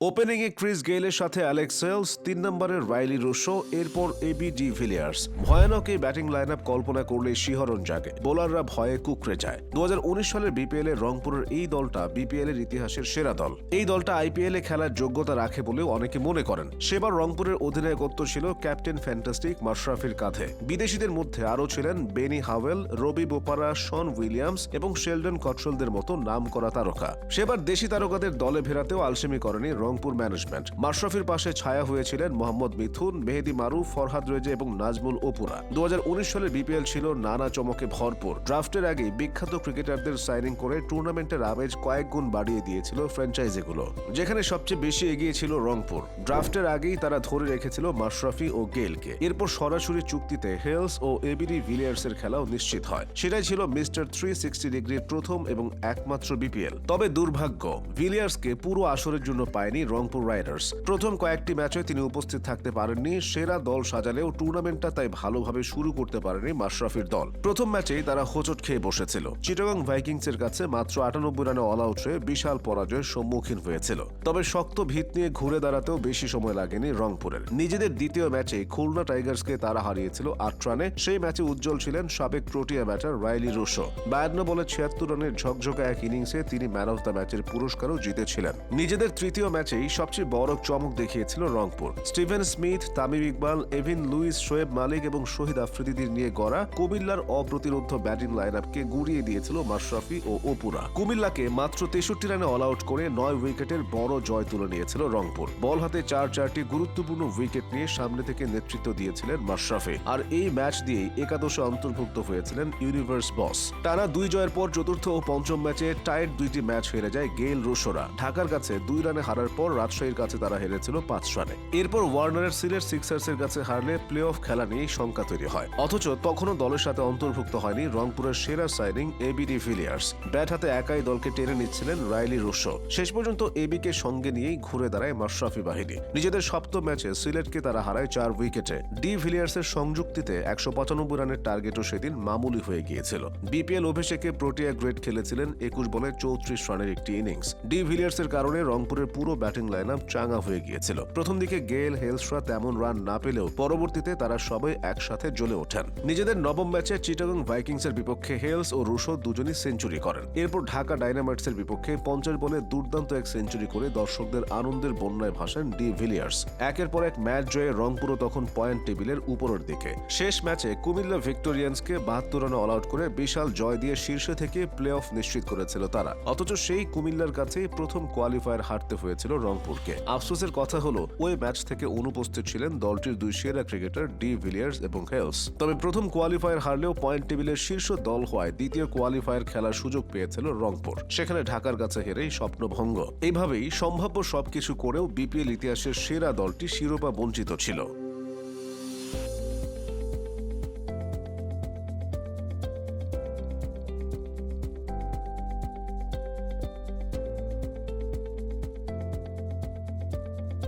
ওপেনিংয়ে Chris গেইলের সাথে Alex Hales তিন নম্বরের রাইলি রুশো এরপর এবি ডি ভিলিয়ার্স ভয়ানক এই ব্যাটিং লাইন আপ কল্পনা করলে শিহরণ জাগে। বোলাররা ভয়ে কুকড়ে যায়। দুই হাজার উনিশ সালের বিপিএল এর রংপুরের এই দলটা বিপিএল এর ইতিহাসের সেরা দল। এই দলটা আইপিএল এ খেলার যোগ্যতা রাখে বলেও অনেকে মনে করেন। সেবার রংপুরের অধিনায়কত্ব ছিল ক্যাপ্টেন ফ্যান্টাস্টিক মাশরাফির কাঁধে। বিদেশিদের মধ্যে আরও ছিলেন বেনি হাওয়েল রবি বোপারা শন উইলিয়ামস এবং শেলডন কট্রলদের মতো নাম করা তারকা। সেবার দেশি তারকাদের দলে ফেরাতেও আলসেমি করেনি রংপুর ম্যানেজমেন্ট। মাশরাফির পাশে ছায়া হয়েছিলেন মোহাম্মদ মিথুন, মেহেদি মারুফ ফরহাদ রেজে এবং নাজমুল ওপুরা। দু সালের বিপিএল ছিল নানা চমকে ভরপুর। ড্রাফটের আগেই বিখ্যাত ক্রিকেটারদের সাইনিং করে টুর্নামেন্টের আমেজ কয়েক গুণ বাড়িয়ে দিয়েছিল ফ্র্যাঞ্চাইজিগুলো, যেখানে সবচেয়ে বেশি এগিয়ে ছিল রংপুর। ড্রাফটের আগেই তারা ধরে রেখেছিল মাশরাফি ও গেলকে এরপর সরাসরি চুক্তিতে হেলস ও এবিডি ভিলিয়ার্সের খেলাও নিশ্চিত হয়। সেটাই ছিল মিস্টার থ্রি সিক্সটি ডিগ্রির প্রথম এবং একমাত্র বিপিএল। তবে দুর্ভাগ্য, ভিলিয়ার্সকে পুরো আসরের জন্য পায়নি রংপুর রাইডার্স। প্রথম কয়েকটি ম্যাচে তিনি উপস্থিত থাকতে পারেননি, সেরা দল সাজালেও টুর্নামেন্টটা তাই ভালোভাবে শুরু করতে পারেনি মাশরাফির দল। প্রথম ম্যাচেই তারা হোঁচট খেয়ে বসেছিল। চিটাগং ভাইকিংসের কাছে মাত্র আটানব্বই রানে অল আউট হয়ে বিশাল পরাজয়ের সম্মুখীন হয়েছিল। তবে শক্ত ভিত নিয়ে ঘুরে দাঁড়াতেও বেশি সময় লাগেনি রংপুরের। নিজেদের দ্বিতীয় ম্যাচে খুলনা টাইগার্সকে তারা হারিয়েছিল আট রানে। সেই ম্যাচে উজ্জ্বল ছিলেন সাবেক প্রোটিয়া ব্যাটার রাইলি রুশো। বায়ান্ন বলে ছিয়াত্তর রানের ঝকঝকা এক ইনিংসে তিনি ম্যান অফ দ্য ম্যাচের পুরস্কারও জিতেছিলেন। নিজেদের তৃতীয় ম্যাচেই সবচেয়ে বড় চমক দেখিয়েছিল Rangpur. Steven Smith, Tamim Iqbal, Evin Lewis, Shoaib Malik এবং শহীদ আফ্রিদিদের নিয়ে গড়া কুমিল্লার অপ্রতিরোধ ব্যাটিং লাইন আপকে গুড়িয়ে দিয়েছিল মাশরাফি ও ওপুরা কুমিল্লাকে মাত্র তেষট্টি রানে অল আউট করে নয় উইকেটের বড় জয় তুলে নিয়েছিল রংপুর। বল হাতে চার চারটি গুরুত্বপূর্ণ উইকেট নিয়ে সামনে থেকে নেতৃত্ব দিয়েছিলেন মাশরাফি। আর এই ম্যাচ দিয়েই একাদশে অন্তর্ভুক্ত হয়েছিলেন ইউনিভার্স বস টানা দুই জয়ের পর চতুর্থ ও পঞ্চম ম্যাচে টাইট দুইটি ম্যাচ হেরে যায় গেইল রুশোরা। ঢাকার কাছে দুই রানে হারার পর রাজশাহীর কাছে তারা হেরেছিল পাঁচ রানে। এরপর ওয়ার্নারের সিলেট সিক্সার্সের কাছে হারলে প্লে অফ খেলা নিয়েই শঙ্কা তৈরি হয়। অথচ তখনও দলের সাথে অন্তর্ভুক্ত হয়নি রংপুরের সেরা সাইনিং এবিডি ফিলিয়ার্স ব্যাট হাতে একাই দলকে টেনে নিচ্ছিলেন রাইলি রুশো। শেষ পর্যন্ত এবিকে সঙ্গে নিয়েই ঘুরে দাঁড়ায় মাশরাফি বাহিনী। নিজেদের সপ্তম ম্যাচে সিলেটকে তারা হারায় চার উইকেটে। ডি ভিলিয়ার্সের সংযুক্তিতে একশো পঁচানব্বই রানের টার্গেটও সেদিন মামুলি হয়ে গিয়েছিল। বিপিএল অভিষেকে প্রোটিয়া গ্রেড খেলেছিলেন একুশ বলে চৌত্রিশ রানের একটি ইনিংস। ডি ভিলিয়ার্সের কারণে রংপুরের পুরো ব্যাটিং লাইন আপ চাঙ্গা হয়ে গিয়েছিল। প্রথম দিকে গেল হেলসরা তেমন রান না পেলেও পরবর্তীতে তারা সবাই একসাথে জ্বলে ওঠেন। নিজেদের নবম ম্যাচে চিটাগং ভাইকিংসের বিপক্ষে হেলস ও রুশো দুজনই সেঞ্চুরি করেন। এরপর ঢাকা ডাইনামাইটসের বিপক্ষে পঞ্চাশ বলে দুর্দান্ত এক সেঞ্চুরি করে দর্শকদের আনন্দের বন্যায় ভাসান ডি ভিলিয়ার্স। একের পর এক ম্যাচ জয়ে রংপুরও তখন পয়েন্ট টেবিলের উপরের দিকে। শেষ ম্যাচে কুমিল্লা ভিক্টোরিয়ান্সকে বাহাত্তর রানে অল আউট করে বিশাল জয় দিয়ে শীর্ষে থেকে প্লে অফ নিশ্চিত করেছিল তারা। অথচ সেই কুমিল্লার কাছেই প্রথম কোয়ালিফায়ার হারতে হয়েছিল রংপুরকে। আফসোসের কথা হলো, ওই ম্যাচ থেকে অনুপস্থিত ছিলেন দলটির দুই সেরা ক্রিকেটার ডি ভিলিয়ার্স এবং হেলস। তবে প্রথম কোয়ালিফায়ার হারলেও পয়েন্ট টেবিলের শীর্ষ দল হওয়ায় দ্বিতীয় কোয়ালিফায়ার খেলার সুযোগ পেয়েছিল রংপুর। সেখানে ঢাকার কাছে হেরেই স্বপ্নভঙ্গ। এইভাবেই সম্ভাব্য সবকিছু করেও বিপিএল ইতিহাসের সেরা দলটি শিরোপা বঞ্চিত ছিল।